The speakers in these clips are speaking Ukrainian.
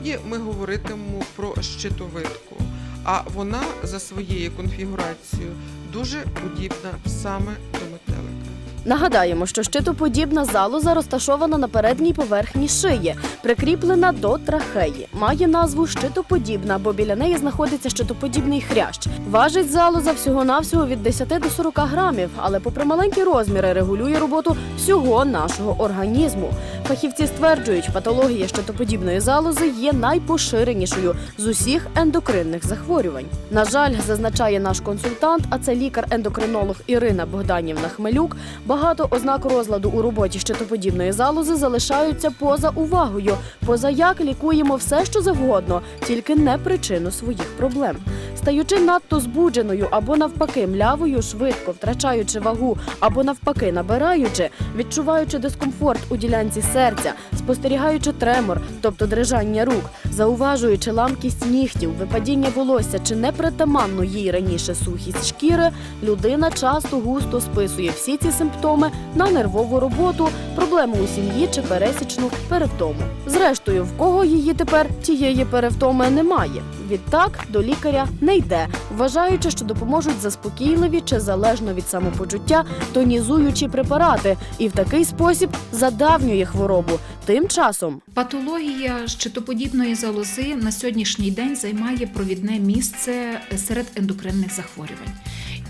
Сьогодні ми говоритимемо про щитовидку, а вона за своєю конфігурацією дуже подібна саме до метелика. Нагадаємо, що щитоподібна залоза розташована на передній поверхні шиї, прикріплена до трахеї. Має назву щитоподібна, бо біля неї знаходиться щитоподібний хрящ. Важить залоза всього-навсього від 10 до 40 грамів, але попри маленькі розміри регулює роботу всього нашого організму. Фахівці стверджують, патологія щитоподібної залози є найпоширенішою з усіх ендокринних захворювань. На жаль, зазначає наш консультант, а це лікар-ендокринолог Ірина Богданівна Хмелюк. Багато ознак розладу у роботі щитоподібної залози залишаються поза увагою. Поза як лікуємо все, що завгодно, тільки не причину своїх проблем. Стаючи надто збудженою або навпаки млявою, швидко втрачаючи вагу, або навпаки набираючи, відчуваючи дискомфорт у ділянці серця, спостерігаючи тремор, тобто дрижання рук, зауважуючи ламкість нігтів, випадіння волосся чи непритаманну їй раніше сухість шкіри, людина часто густо списує всі ці симптоми на нервову роботу, проблему у сім'ї чи пересічну перевтому. Зрештою, в кого її тепер тієї перевтоми немає. Відтак до лікаря не йде, вважаючи, що допоможуть заспокійливі чи залежно від самопочуття тонізуючі препарати, і в такий спосіб задавнює хворобу. Тим часом Патологія щитоподібної залози на сьогоднішній день займає провідне місце серед ендокринних захворювань.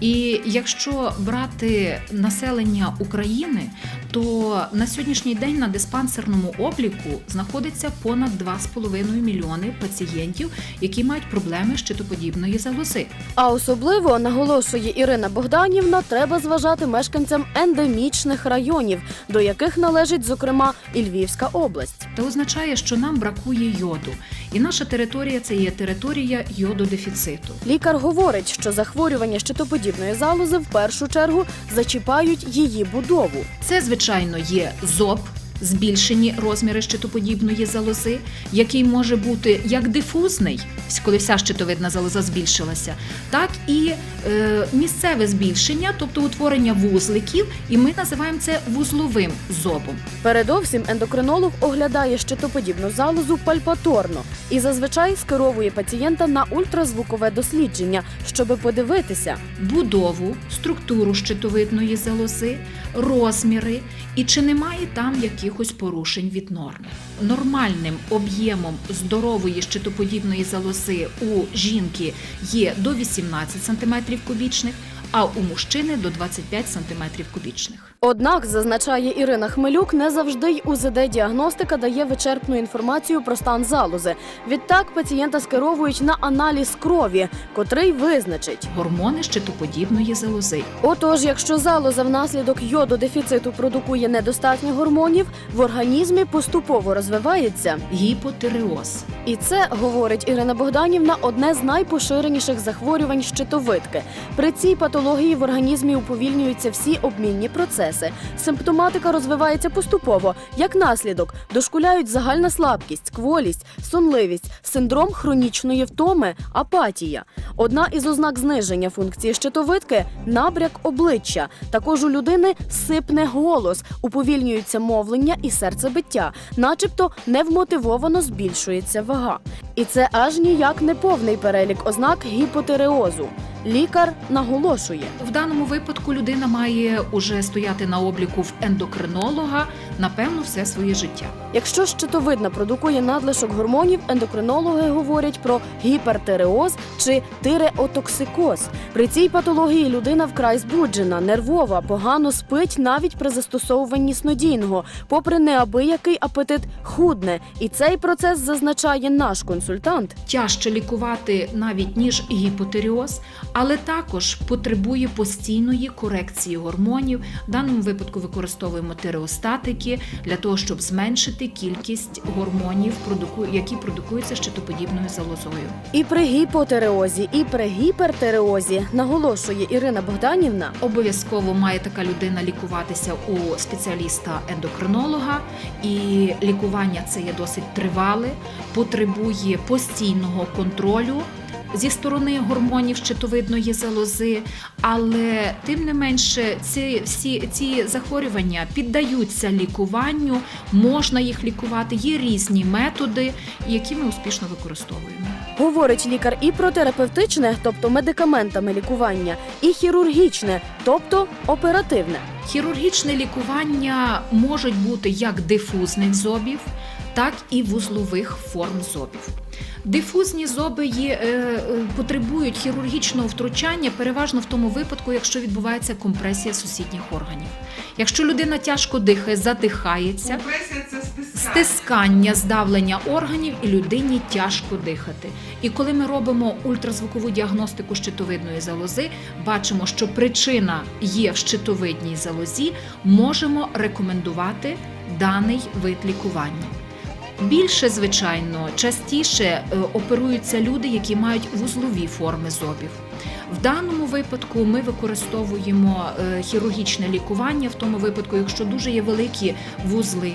І якщо брати населення України, то на сьогоднішній день на диспансерному обліку знаходиться понад 2,5 мільйони пацієнтів, які мають проблеми щитоподібної залози. А особливо наголошує Ірина Богданівна, треба зважати мешканцям ендемічних районів, до яких належить зокрема і Львівська область. Це означає, що нам бракує йоду, і наша територія це є територія йододефіциту. Лікар говорить, що захворювання щитоподібної залози в першу чергу зачіпають її будову. Це, звичайно, є зоб. Збільшені розміри щитоподібної залози, який може бути як дифузний, коли вся щитовидна залоза збільшилася, так і е, місцеве збільшення, тобто утворення вузликів, і ми називаємо це вузловим зобом. Передовсім ендокринолог оглядає щитоподібну залозу пальпаторно і зазвичай скеровує пацієнта на ультразвукове дослідження, щоби подивитися, будову, структуру щитовидної залози, розміри і чи немає там якихось порушень від норми. Нормальним об'ємом здорової щитоподібної залози у жінки є до 18 см кубічних, а у мужчини до 25 см кубічних. Однак, зазначає Ірина Хмелюк, не завжди й УЗД-діагностика дає вичерпну інформацію про стан залози. Відтак пацієнта скеровують на аналіз крові, котрий визначить. Гормони щитоподібної залози. Отож, якщо залоза внаслідок йододефіциту продукує недостатньо гормонів, в організмі поступово розвивається. Гіпотиреоз. І це, говорить Ірина Богданівна, одне з найпоширеніших захворювань щитовидки. При цій патології в організмі уповільнюються всі обмінні процеси. Симптоматика розвивається поступово. Як наслідок, дошкуляють загальна слабкість, кволість, сонливість, синдром хронічної втоми, апатія. Одна із ознак зниження функції щитовидки набряк обличчя. Також у людини сипне голос, уповільнюється мовлення і серцебиття, начебто невмотивовано збільшується вага. І це аж ніяк не повний перелік ознак гіпотиреозу. Лікар наголошує. В даному випадку людина має уже стояти на обліку в ендокринолога напевно все своє життя. Якщо щитовидна продукує надлишок гормонів, ендокринологи говорять про гіпертиреоз чи тиреотоксикоз. При цій патології людина вкрай збуджена, нервова, погано спить навіть при застосовуванні снодійного, попри неабиякий апетит худне. І цей процес зазначає наш консультант. Тяжче лікувати навіть ніж гіпотиреоз, але також потребує постійної корекції гормонів. В даному випадку використовуємо тиреостатики для того, щоб зменшити кількість гормонів, які продукуються щитоподібною залозою. І при гіпотиреозі, і при гіпертиреозі наголошує Ірина Богданівна. Обов'язково має така людина лікуватися у спеціаліста-ендокринолога, і лікування це є досить тривале, потребує постійного контролю. Зі сторони гормонів щитовидної залози, але тим не менше, ці всі ці захворювання піддаються лікуванню, можна їх лікувати. Є різні методи, які ми успішно використовуємо. Говорить лікар і про терапевтичне, тобто медикаментами лікування, і хірургічне, тобто оперативне. Хірургічне лікування можуть бути як дифузних зобів, так і вузлових форм зобів. Дифузні зоби е, е, потребують хірургічного втручання переважно в тому випадку, якщо відбувається компресія сусідніх органів. Якщо людина тяжко дихає, задихається, Компресія це стискання. стискання, здавлення органів і людині тяжко дихати. І коли ми робимо ультразвукову діагностику щитовидної залози, бачимо, що причина є в щитовидній залозі, можемо рекомендувати даний вид лікування. Більше, звичайно, частіше е, оперуються люди, які мають вузлові форми зобів. В даному випадку ми використовуємо е, хірургічне лікування в тому випадку, якщо дуже є великі вузли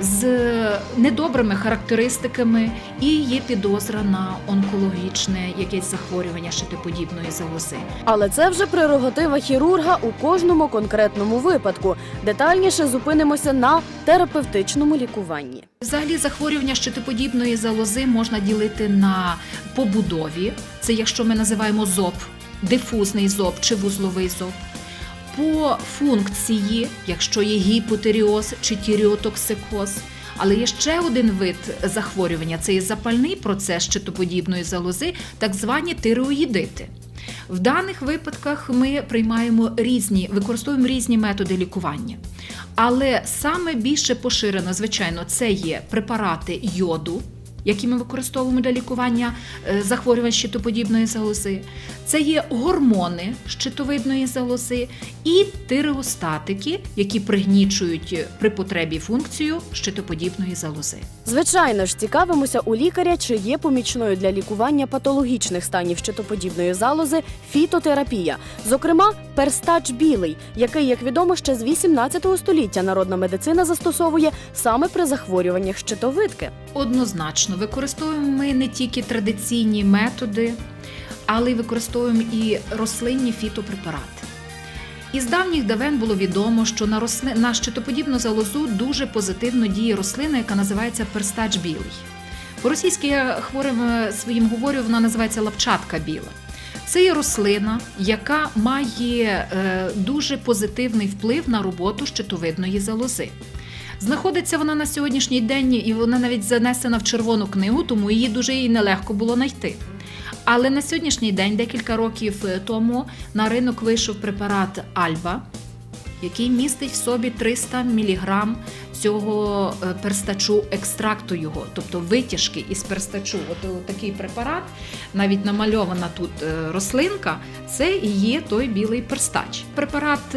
з недобрими характеристиками і є підозра на онкологічне якесь захворювання щитоподібної залози. Але це вже прерогатива хірурга у кожному конкретному випадку. Детальніше зупинимося на терапевтичному лікуванні. Взагалі захворювання щитоподібної залози можна ділити на побудові, це якщо ми називаємо зоб, дифузний зоб чи вузловий зоб. По функції, якщо є гіпотеріоз чи тіріотоксикоз. Але є ще один вид захворювання це є запальний процес щитоподібної залози, так звані тиреоїдити. В даних випадках ми приймаємо різні, використовуємо різні методи лікування. Але саме більше поширено, звичайно, це є препарати йоду, які ми використовуємо для лікування е, захворювань щитоподібної залози. Це є гормони щитовидної залози і тиреостатики, які пригнічують е, при потребі функцію щитоподібної залози. Звичайно ж, цікавимося у лікаря, чи є помічною для лікування патологічних станів щитоподібної залози фітотерапія, зокрема, перстач білий, який, як відомо, ще з 18 століття народна медицина застосовує саме при захворюваннях щитовидки. Однозначно, використовуємо ми не тільки традиційні методи, але й використовуємо і рослинні фітопрепарати. Із давніх давен було відомо, що на, росли... на щитоподібну залозу дуже позитивно діє рослина, яка називається перстач білий. По-російськи я хворим е, своїм говорю, вона називається лапчатка біла. Це є рослина, яка має е, дуже позитивний вплив на роботу щитовидної залози. Знаходиться вона на сьогоднішній день, і вона навіть занесена в червону книгу, тому її дуже і нелегко було знайти. Але на сьогоднішній день, декілька років е, тому, на ринок вийшов препарат Альба, який містить в собі 300 мг цього е, перстачу, екстракту його, тобто витяжки із перстачу. От е, такий препарат, навіть намальована тут рослинка, це і є той білий перстач. Препарат.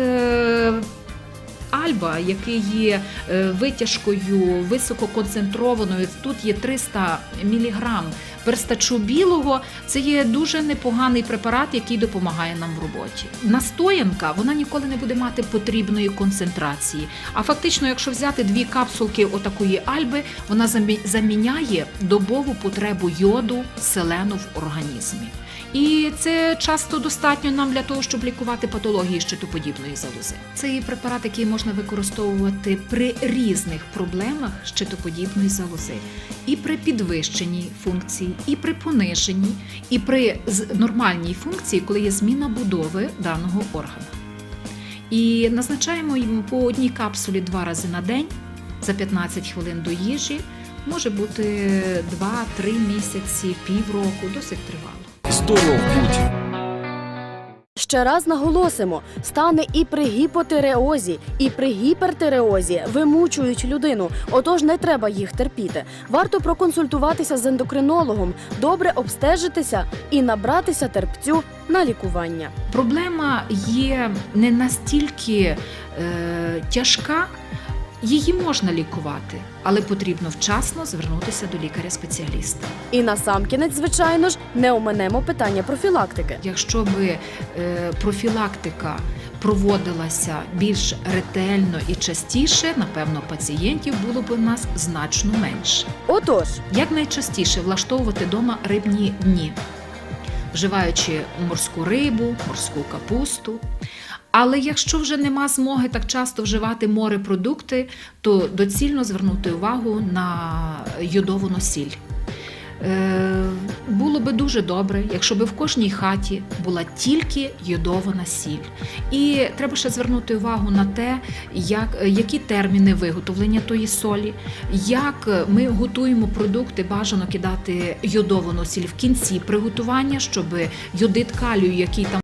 Альба, який є е, витяжкою висококонцентрованою, тут є 300 мг перстачу білого. Це є дуже непоганий препарат, який допомагає нам в роботі. Настоянка вона ніколи не буде мати потрібної концентрації. А фактично, якщо взяти дві капсулки отакої альби, вона замі- заміняє добову потребу йоду, селену в організмі. І це часто достатньо нам для того, щоб лікувати патології щитоподібної залози. Це є препарат, який можна використовувати при різних проблемах щитоподібної залози, і при підвищенні функції, і при пониженні, і при нормальній функції, коли є зміна будови даного органа. І назначаємо йому по одній капсулі два рази на день за 15 хвилин до їжі. Може бути 2-3 місяці, півроку, досить тривало. Здоров будь! Ще раз наголосимо: стани і при гіпотереозі, і при гіпертиреозі вимучують людину. Отож, не треба їх терпіти. Варто проконсультуватися з ендокринологом, добре обстежитися і набратися терпцю на лікування. Проблема є не настільки е, тяжка, її можна лікувати, але потрібно вчасно звернутися до лікаря-спеціаліста. І насамкінець, звичайно ж, не оминемо питання профілактики. Якщо би е, профілактика проводилася більш ретельно і частіше, напевно, пацієнтів було б у нас значно менше. Отож, Як найчастіше влаштовувати вдома рибні дні. вживаючи морську рибу, морську капусту. Але якщо вже нема змоги так часто вживати морепродукти, то доцільно звернути увагу на йодовану сіль. Е, було би дуже добре, якщо би в кожній хаті була тільки йодована сіль. І треба ще звернути увагу на те, як, які терміни виготовлення тої солі, як ми готуємо продукти, бажано кидати йодовану сіль в кінці приготування, щоб йодит калію, який там